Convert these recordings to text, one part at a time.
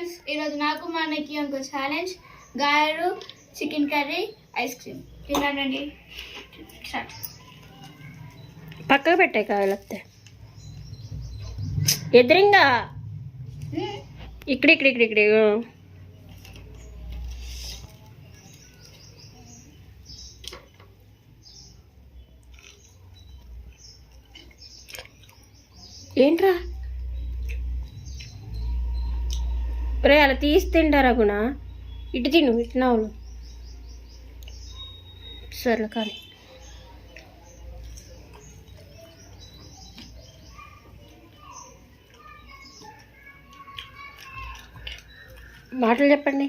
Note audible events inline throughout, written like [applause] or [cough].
Friends ఈరోజు నాకు మా అన్నకి ఇంకో ఛాలెంజ్ గారెలు చికెన్ కర్రీ ఐస్ క్రీమ్ తినండి. స్టార్ట్. పక్కకు పెట్టే కావాలి వస్తే ఎదురింగా. ఇక్కడ ఇక్కడ ఇక్కడ ఇక్కడ. ఏంట్రా? రే అలా తీసి తింటారా గుణ? ఇటు తిను ఇటు నవ్వులు. సర్లే కానీ. మాటలు చెప్పండి.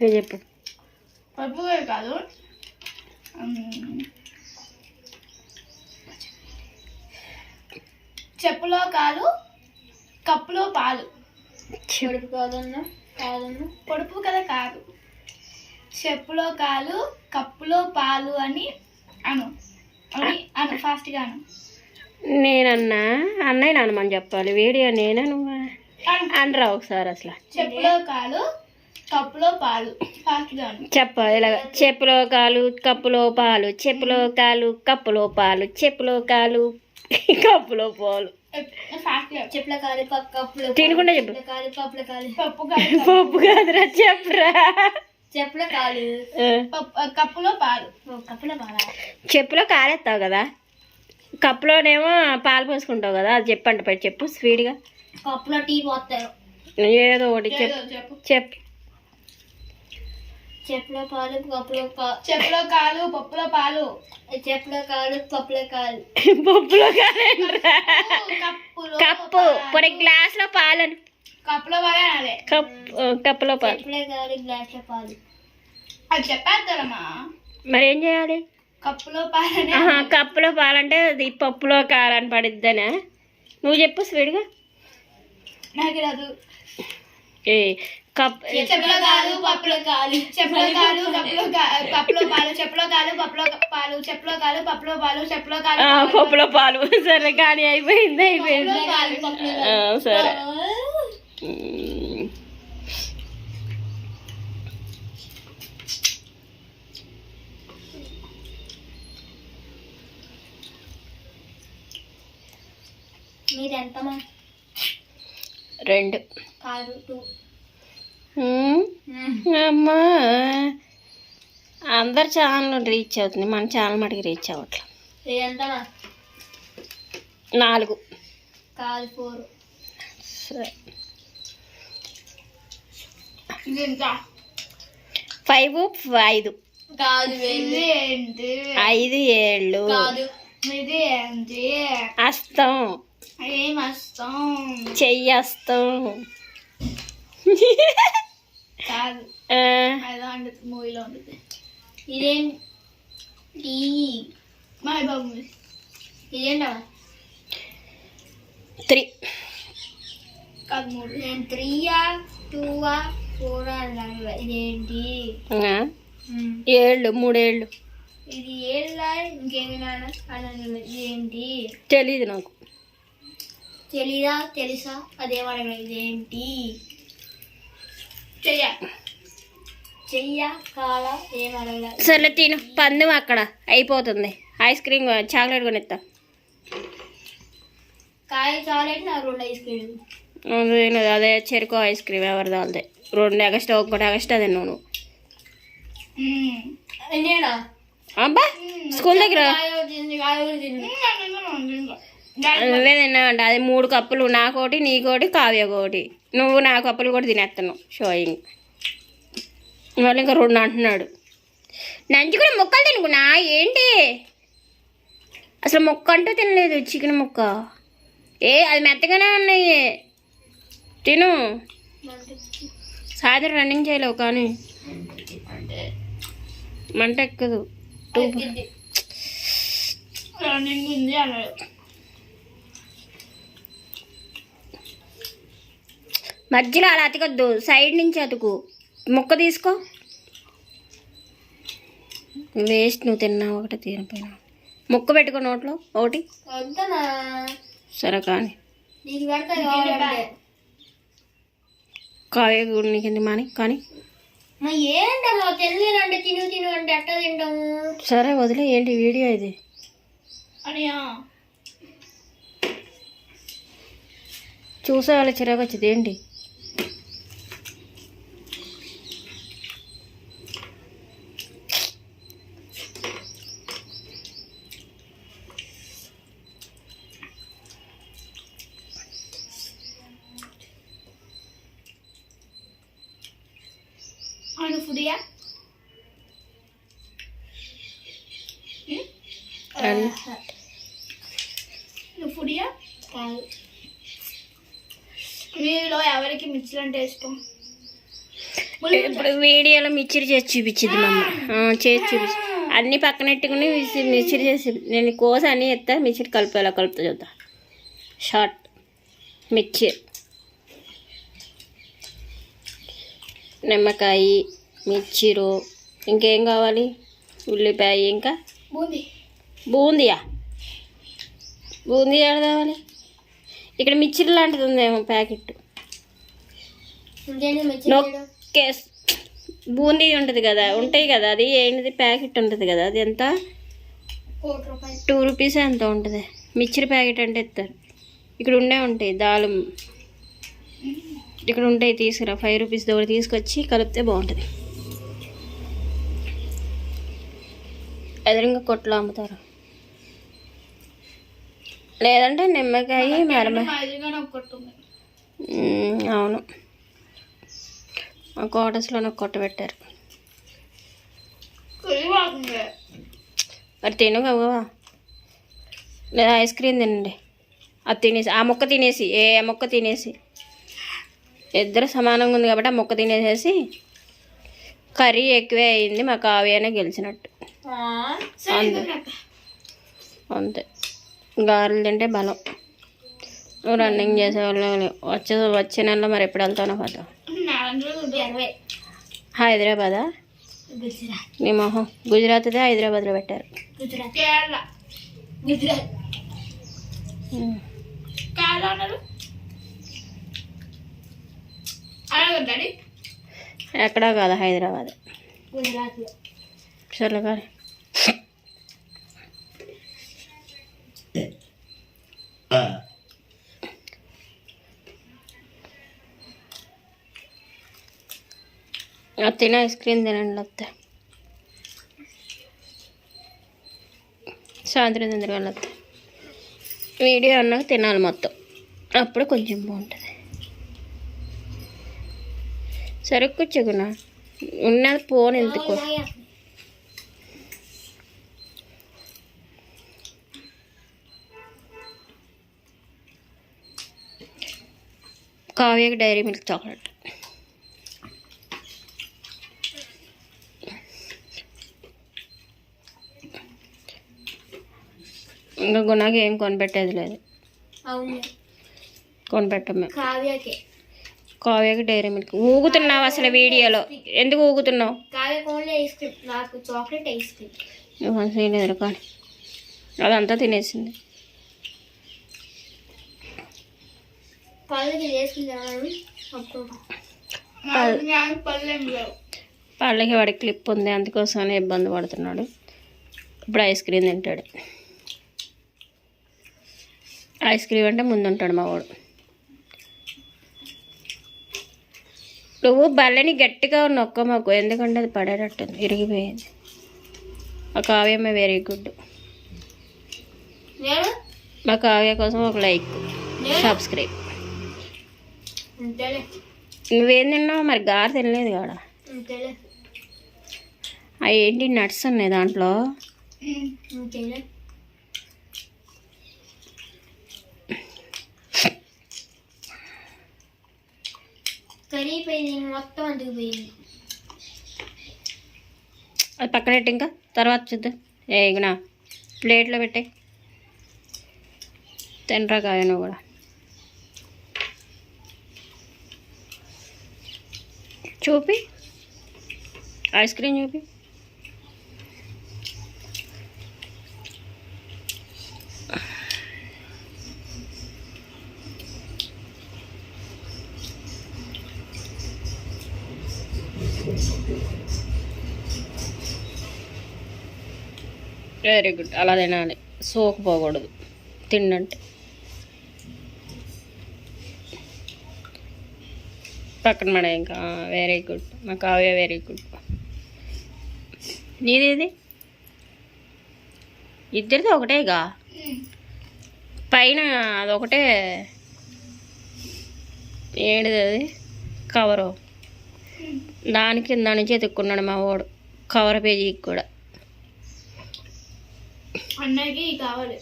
నువ్వు చెప్పు. పొడుపు కదా కాదు మ్మ్. చెప్పులో కాలు కప్పులో పాలు. పొడుపు కాదన్నా కాదన్నా పొడుపు కదా కాదు. చెప్పులో కాలు కప్పులో పాలు అని అను. అని అను ఫాస్ట్గా అను. నేనన్నా అన్నయ్య నాన్నమని చెప్పాలి. వీడియో నేనా నువ్వా? అను. అనరా ఒకసారి అసలు. చెప్పులో కాలు కప్పులో పాలు. ఫాస్ట్గా అను. చెప్ప ఇలాగ. చెప్పులో కాలు కప్పులో పాలు. చెప్పులో కాలు కప్పులో పాలు. చెప్పులో కాలు కప్పులో పాలు. తినకుండా చెప్పు. పప్పు కాదు పప్పు కాదురా చెప్పురా. చెప్పుల కాలి కప్పులో పాలు కప్పుల కాల చెప్పులో కాలేస్తావు కదా? కప్పులోనేమో పాలు పోసుకుంటావు కదా అది చెప్పండి చెప్పు స్వీట్గా కప్పులో టీ పోస్తారు. ఏదో ఒకటి చెప్పు. చెప్పు. చెప్పుల పాలు కప్పులో పా- చెప్పులో కాలు పప్పులో పాలు. చెప్పుల కాలు కప్పుల కాలు. పప్పులో కప్పులో కప్పు. పొడి గ్లాస్లో పాలను కప్పులో పాలే కప్పు కప్పులో పాలు. చెప్పుల కాలి గ్లాసుల పాలు. అది చెప్పేస్తారమ్మా మరి ఏం చేయాలి? కప్పులో పాలనే ఆహా, కప్పులో పాలంటే అది పప్పులో కాలని పడిద్దనా? నువ్వు చెప్పు స్వీట్గా. నాకు రాదు ఏ కప్ చెప్పులో కాలు చెప్పులో కాలు కప్పులో కప్పులో పాలు చెప్పులో కాలు పప్పులో పాలు చెప్పులో కాలు పప్పులో పాలు చెప్పులో కాలు పప్పులో పాలు సరే కానీ అయిపోయింది అయిపోయింది పప్పులో సరే. మ్మ్. మీరెంతమా రెండు కాదు. అమ్మా. అందరు ఛానల్ రీచ్ అవుతుంది మన ఛానల్ మటుకు రీచ్ అవ్వట్లేదు నాలుగు. కాదు ఫోర్. సరే. ఇది ఎంత? ఫైవ్ ఐదు. కాదు ఇది ఏంటి? ఐదు ఏళ్ళు. కాదు ఇది ఏంటి? అస్తం. వస్తాం చెయ్యస్తం కాదు. మూవీలో ఉంటుంది ఇదేం tea? Mahi Babu movie. Three. కాదు మూడు నేను త్రీయా టూవా ఫోర్ ఇదేంటి? ఏళ్ళు మూడేళ్ళు. ఇది ఏళ్ళా? ఇంకేమైనా ఇదేంటి? తెలీదు నాకు. తెలీదా? తెలుసా? అదేమనగా ఇదేంటి? చెయ్య. చెయ్య కాల ఏమనగా సర్లే తిను పందెం అక్కడ అయిపోతుంది. ఐస్ క్రీమ్ చాక్లెట్ కొనిస్తా కాయ చాక్లెట్ నా రెండు ఐస్ క్రీమ్ అదే అదే చెరుకు ఐస్ క్రీమ్ ఎవరిది వాళ్ళదే రెండు ఎగస్ట్రా ఒకటి ఎగస్ట్రా తిన్నావు నువ్వు. అబ్బా స్కూల్ దగ్గర? నువ్వే తిన్నావంట అది మూడు కప్పులు నాకోటి నీకోటి కావ్యకోటి నువ్వు నా కప్పులు కూడా తినేస్తున్నావు షోయింగ్ మళ్ళీ ఇంకా రెండు అంటున్నాడు. నంచి కూడా ముక్కలు తినుకున్నా? ఏంటి? అసలు ముక్క అంటూ తినలేదు చికెన్ ముక్క. ఏ అది మెత్తగానే ఉన్నాయి. తిను. సాయంత్రం రన్నింగ్ చేయలేవు కానీ. మంట ఎక్కదు. రన్నింగ్ ఉంది అన్నాడు. మధ్యలో అలా అతకొద్దు. సైడ్ నుంచి అతుకు. ముక్క తీసుకో. వేస్ట్ నువ్వు తిన్నావు ఒకటి తీరిపోయినా ముక్క పెట్టుకో నోట్లో. ఒకటి. సరే కానీ. నీకు పెడతా కావాలంటే కావ్య కూడా నీకు మాని? కానీ. సరే వదిలే. ఏంటి వీడియో ఇది? చూసే వాళ్ళ చిరాకు వచ్చింది. ఏంటి అవును ఫుడియా అని ఫుడియా కాదు. మీలో ఎవరికి మిర్చిలు అంటే ఇష్టం? ఇప్పుడు వీడియోలో మిక్చర్ చేసి చూపించింది మమ్మ చేసి చూపించి. అన్ని పక్కనెట్టుకుని మిక్చర్ చేసి నేను కోస అన్నీ ఎత్తా మిక్చర్ కలిపేలా కలుపుతా చూద్దా? షార్ట్ మిక్చర్ నిమ్మకాయ మిర్చిరు ఇంకేం కావాలి? ఉల్లిపాయ ఇంకా? బూందీ. బూందియా? బూందీ ఎక్కడ తేవాలి? ఇక్కడ మిక్చర్ లాంటిది ఉందేమో ప్యాకెట్. నొక్కేస్ బూందీ ఉంటుంది కదా ఉంటాయి కదా అది ఏంటిది? ప్యాకెట్ ఉంటుంది కదా అది ఎంత? టూ రూపీస్ ఎంత ఉంటుంది. మిక్చర్ ప్యాకెట్ అంటే ఇస్తారు. ఇక్కడ ఉండే ఉంటాయి దాలు ఇక్కడ ఉంటాయి తీసుకురా. ఫైవ్ రూపీస్ ఒకటి తీసుకొచ్చి కలిపితే బాగుంటుంది. ఎదురుగా కొట్లో అమ్ముతారు. లేదంటే నిమ్మకాయ మరమ అవును. మా ఒక కొట్ట పెట్టారు. మరి తిను కవ్వవా లేదా ఐస్ క్రీమ్ తినండి. అది తినేసి ఆ మొక్క తినేసి ఏ మొక్క తినేసి. ఇద్దరు సమానంగా ఉంది కాబట్టి ఆ మొక్క తినేసేసి కర్రీ ఎక్కువే అయింది మా కావ్యనే గెలిచినట్టు. అంతే. అంతే. గారెలు తింటే బలం. రన్నింగ్ చేసేవాళ్ళు వచ్చే వచ్చే నెలలో మరి ఎప్పుడు వెళ్తానో కదా హైదరాబాదా? గుజరాత్. నీ మొహం. గుజరాత్దే హైదరాబాద్లో పెట్టారు. ఎక్కడా కాదు హైదరాబాద్. సరే కానీ అది ఐస్ క్రీమ్ తినండి వస్తే సాయంత్రం తిందరగా వస్తే వీడియో అన్నాక తినాలి మొత్తం. అప్పుడు కొంచెం బాగుంటుంది. సరే కూర్చోకున్నా ఉన్నది పోను ఎందుకు కావ్యకి డైరీ మిల్క్ చాక్లెట్. ఇంకా గుణాకి ఏం కొనిపెట్టేది లేదు. కొనిపెట్టమే. కావ్యకే. Dairy milk. ఊగుతున్నావు అసలు వీడియోలో. ఎందుకు ఊగుతున్నావు? లేదు కానీ. అదంతా తినేసింది. పళ్ళకి వాడి క్లిప్ ఉంది. అందుకోసమనే ఇబ్బంది పడుతున్నాడు. ఇప్పుడు ఐస్ క్రీమ్ తింటాడు. ఐస్ క్రీమ్ అంటే ముందుంటాడు మా వాడు. నువ్వు బల్లని గట్టిగా నొక్క మాకు ఎందుకంటే అది పడేటట్టుంది ఇరిగిపోయింది. ఆ కావ్యమే వెరీ గుడ్ మా కావ్య కోసం ఒక లైక్ సబ్స్క్రైబ్ నువ్వేం తిన్నావు మరి గారు తినలేదు కాడ? అవి ఏంటి నట్స్ ఉన్నాయి దాంట్లో? కరిగిపోయింది మొత్తం అందుకుపోయింది అది పక్కన పెట్టి ఇంకా. తర్వాత చూద్దాం. ఏ ఇగనా ప్లేట్లో పెట్టే. తినరా కాయను కూడా. చూపి. ఐస్ క్రీమ్ చూపి. Very good. అలా తినాలి సోకపోకూడదు తిండంటే పక్కన మేడం ఇంకా. Very good. మా కావ్య వెరీ గుడ్. నీదేది? ఇద్దరిది ఒకటేగా? పైన అదొకటే. ఏంటిది అది? కవరు. దాని కింద నుంచి ఎత్తుక్కున్నాడు మా వాడు. కవర్ పేజీకి కూడా. అన్నకి కావాలి.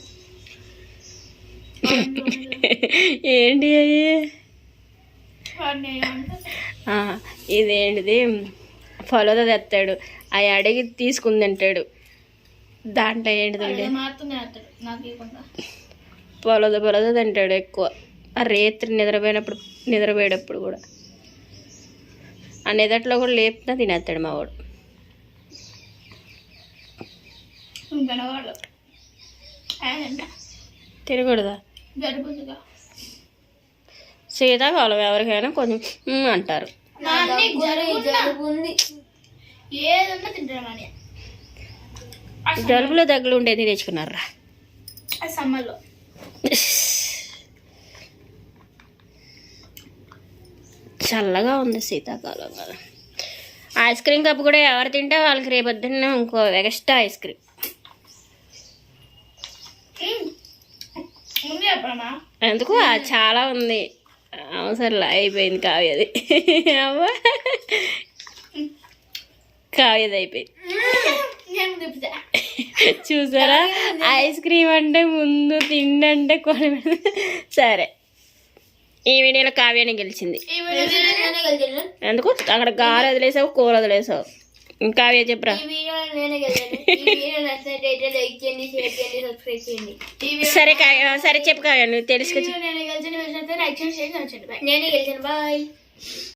[laughs] ఏంటి అయ్యి? ఇదేంటిది? ఫలోదా తెస్తాడు అవి అడిగి తీసుకుని తింటాడు. దాంట్లో ఏంటిదండి పొలద పొలద తింటాడు ఎక్కువ. ఆ రేత్రి నిద్రపోయినప్పుడు నిద్రపోయేటప్పుడు కూడా. ఆ నిదట్లో కూడా లేపుతా తినేస్తాడు మా వాడు తినకూడదా? శీతాకాలం ఎవరికైనా కొంచెం అంటారు. జలుబులో దగ్గులు ఉండేది తెచ్చుకున్నారా సమ్మర్లో. చల్లగా ఉంది శీతాకాలం కదా. ఐస్ క్రీమ్ కప్ కూడా ఎవరు తింటే వాళ్ళకి రేపొద్దున్న ఇంకో ఎక్స్ట్రా ఐస్ క్రీమ్ ముందు చెప్పడమా ఎందుకు? చాలా ఉంది. అవసరంలా అయిపోయింది కావ్యది అవ్వ కావ్యది అయిపోయింది. చూసారా? ఐస్ క్రీమ్ అంటే ముందు తిండి అంటే కొని సరే. ఈ వీడియోలో కావ్యాన్ని గెలిచింది. ఎందుకు? అక్కడ గాలి వదిలేసావు కూర వదిలేసావు. ఇంకా కావ్య చెప్పురా? సరే సరే చెప్పు కావ్య నువ్వు తెలుసుకొచ్చి నేనే గెలిచాను బాయ్